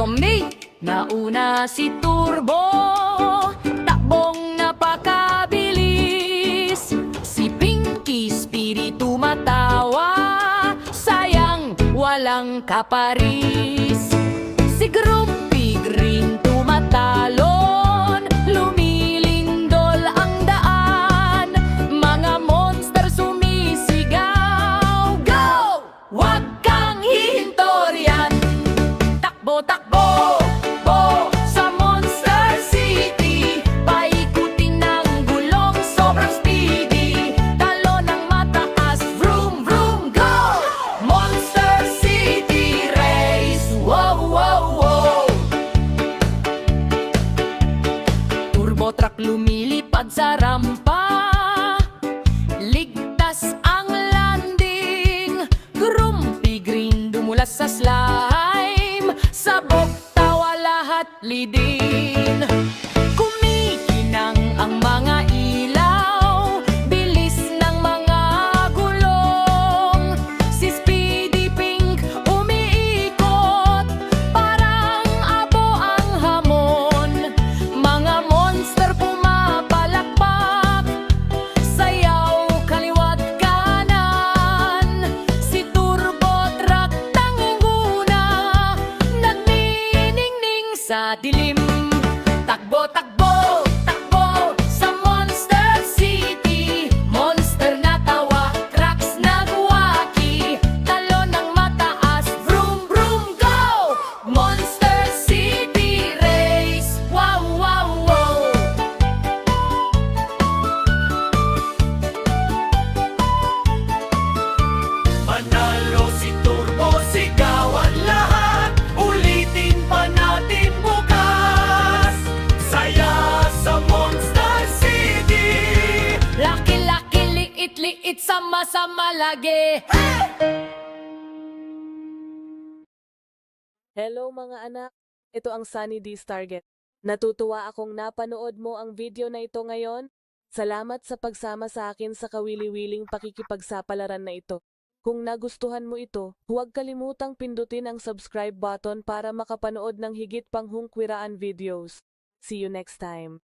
zombie. Nauna si Turbo. Takbong napakabilis. Si Pinky Spiritu matawa. Sayang walang kaparis. Si Grumpy Truck lumilipad sa rampa. Ligtas ang landing Grumpy green dumulas sa slime. Sabog tawa lahat lidin dilim Takbo, takbo, liit-liit, sama-sama lagi Hello mga anak, ito ang Sunny D's Target. Natutuwa akong napanood mo ang video na ito ngayon. Salamat sa pagsama sa akin sa kawili-wiling pakikipagsapalaran na ito. Kung nagustuhan mo ito, huwag kalimutang pindutin ang subscribe button para makapanood ng higit pang hungkwiraan videos. See you next time.